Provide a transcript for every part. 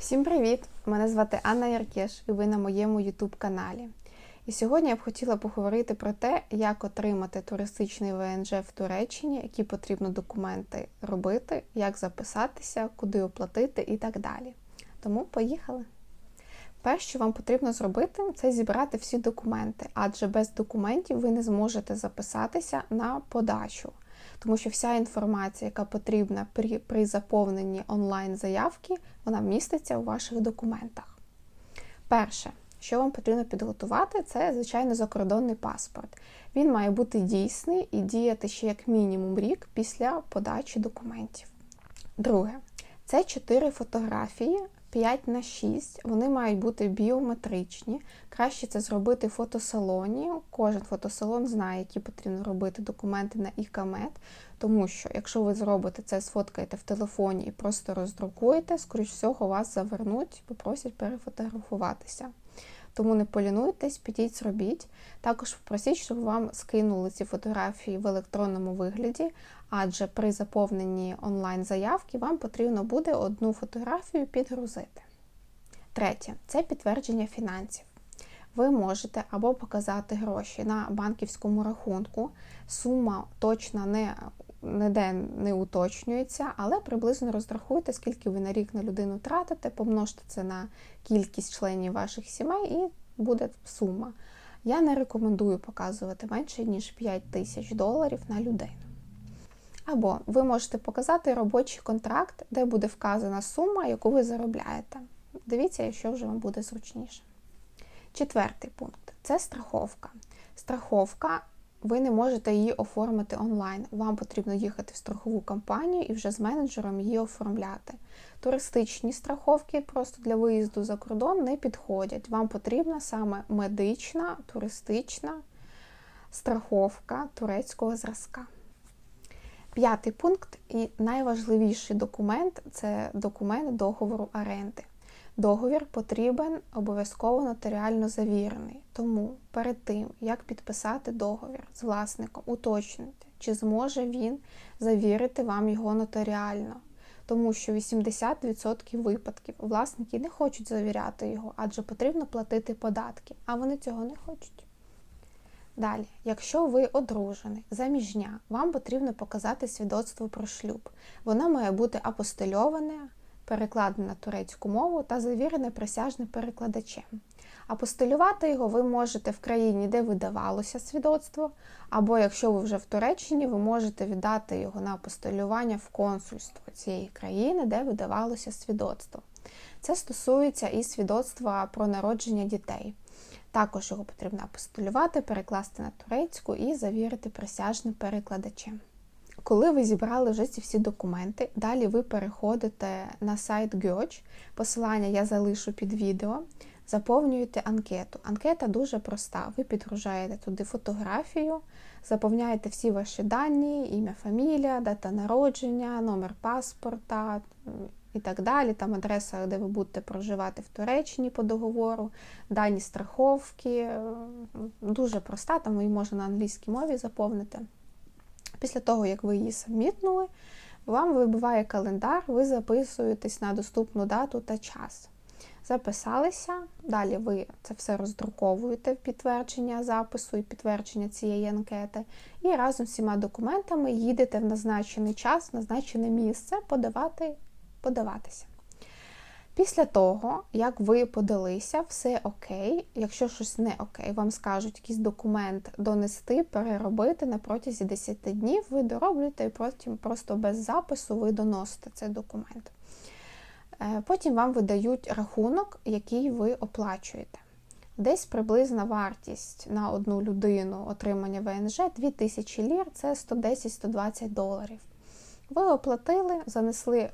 Всім привіт! Мене звати Анна Яркеш, і ви на моєму YouTube каналі. І сьогодні я б хотіла поговорити про те, як отримати туристичний ВНЖ в Туреччині, які потрібно документи робити, як записатися, куди оплатити і так далі. Тому поїхали! Перше, що вам потрібно зробити, це зібрати всі документи, адже без документів ви не зможете записатися на подачу тому що вся інформація, яка потрібна при, при заповненні онлайн-заявки, вона міститься у ваших документах. Перше, що вам потрібно підготувати, це, звичайно, закордонний паспорт. Він має бути дійсний і діяти ще як мінімум рік після подачі документів. Друге, це 4 фотографії 5 на 6. Вони мають бути біометричні. Краще це зробити в фотосалоні. Кожен фотосалон знає, які потрібно робити документи на ікамет. Тому що, якщо ви зробите це, сфоткаєте в телефоні і просто роздрукуєте, скоріш всього, вас завернуть, попросять перефотографуватися. Тому не полінуйтесь, підіть, зробіть. Також попросіть, щоб вам скинули ці фотографії в електронному вигляді, адже при заповненні онлайн-заявки вам потрібно буде одну фотографію підгрузити. Третє це підтвердження фінансів. Ви можете або показати гроші на банківському рахунку. Сума точно не ніде не уточнюється, але приблизно розрахуйте, скільки ви на рік на людину тратите, помножте це на кількість членів ваших сімей, і буде сума. Я не рекомендую показувати менше, ніж 5 тисяч доларів на людину. Або ви можете показати робочий контракт, де буде вказана сума, яку ви заробляєте. Дивіться, якщо вже вам буде зручніше. Четвертий пункт це страховка. Страховка ви не можете її оформити онлайн. Вам потрібно їхати в страхову компанію і вже з менеджером її оформляти. Туристичні страховки просто для виїзду за кордон не підходять. Вам потрібна саме медична, туристична страховка турецького зразка. П'ятий пункт і найважливіший документ це документ договору оренди. Договір потрібен обов'язково нотаріально завірений. Тому перед тим, як підписати договір з власником, уточнюйте, чи зможе він завірити вам його нотаріально. Тому що 80% випадків власники не хочуть завіряти його, адже потрібно платити податки, а вони цього не хочуть. Далі, якщо ви одружений, заміжня, вам потрібно показати свідоцтво про шлюб. Воно має бути апостильоване, перекладене на турецьку мову та завірене присяжним перекладачем. Апостилювати його ви можете в країні, де видавалося свідоцтво, або якщо ви вже в Туреччині, ви можете віддати його на апостилювання в консульство цієї країни, де видавалося свідоцтво. Це стосується і свідоцтва про народження дітей. Також його потрібно апостилювати, перекласти на турецьку і завірити присяжним перекладачем. Коли ви зібрали вже ці всі документи, далі ви переходите на сайт GEOCH, посилання я залишу під відео, заповнюєте анкету. Анкета дуже проста. Ви підгружаєте туди фотографію, заповняєте всі ваші дані, ім'я, фамілія, дата народження, номер паспорта і так далі. Там адреса, де ви будете проживати в Туреччині по договору, дані страховки. Дуже проста, там її можна на англійській мові заповнити. Після того, як ви її самітнули, вам вибиває календар, ви записуєтесь на доступну дату та час. Записалися, далі ви це все роздруковуєте в підтвердження запису і підтвердження цієї анкети, і разом з всіма документами їдете в назначений час, в назначене місце подавати, подаватися. Після того, як ви подалися, все окей. Якщо щось не окей, вам скажуть якийсь документ донести, переробити на протязі 10 днів, ви дороблюєте і потім просто без запису ви доносите цей документ. Е, потім вам видають рахунок, який ви оплачуєте. Десь приблизна вартість на одну людину отримання ВНЖ 2000 лір це 110-120 доларів. Ви оплатили, занесли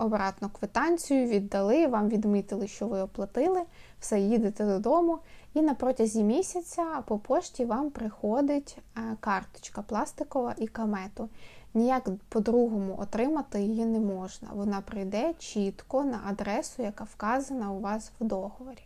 обратно квитанцію, віддали, вам відмітили, що ви оплатили, все, їдете додому, і на протязі місяця по пошті вам приходить е, карточка пластикова і камету. Ніяк по-другому отримати її не можна. Вона прийде чітко на адресу, яка вказана у вас в договорі.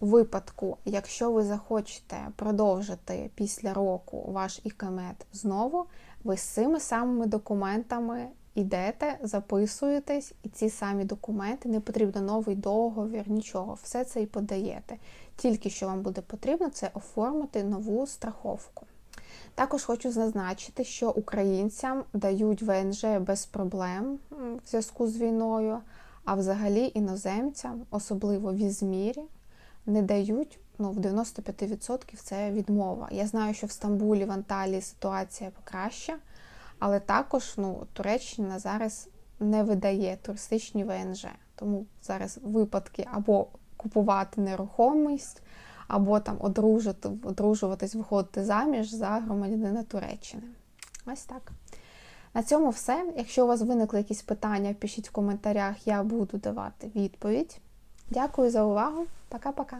У випадку, якщо ви захочете продовжити після року ваш ікамет знову, ви з цими самими документами ідете, записуєтесь, і ці самі документи, не потрібно новий договір, нічого. Все це і подаєте. Тільки що вам буде потрібно, це оформити нову страховку. Також хочу зазначити, що українцям дають ВНЖ без проблем в зв'язку з війною, а взагалі іноземцям, особливо в Ізмірі, не дають. Ну, в 95% це відмова. Я знаю, що в Стамбулі, в Анталії ситуація покраща, але також ну, Туреччина зараз не видає туристичні ВНЖ. Тому зараз випадки або купувати нерухомість, або там одружити, одружуватись, виходити заміж за громадянина Туреччини. Ось так. На цьому все. Якщо у вас виникли якісь питання, пишіть в коментарях, я буду давати відповідь. Дякую за увагу. Пока-пока.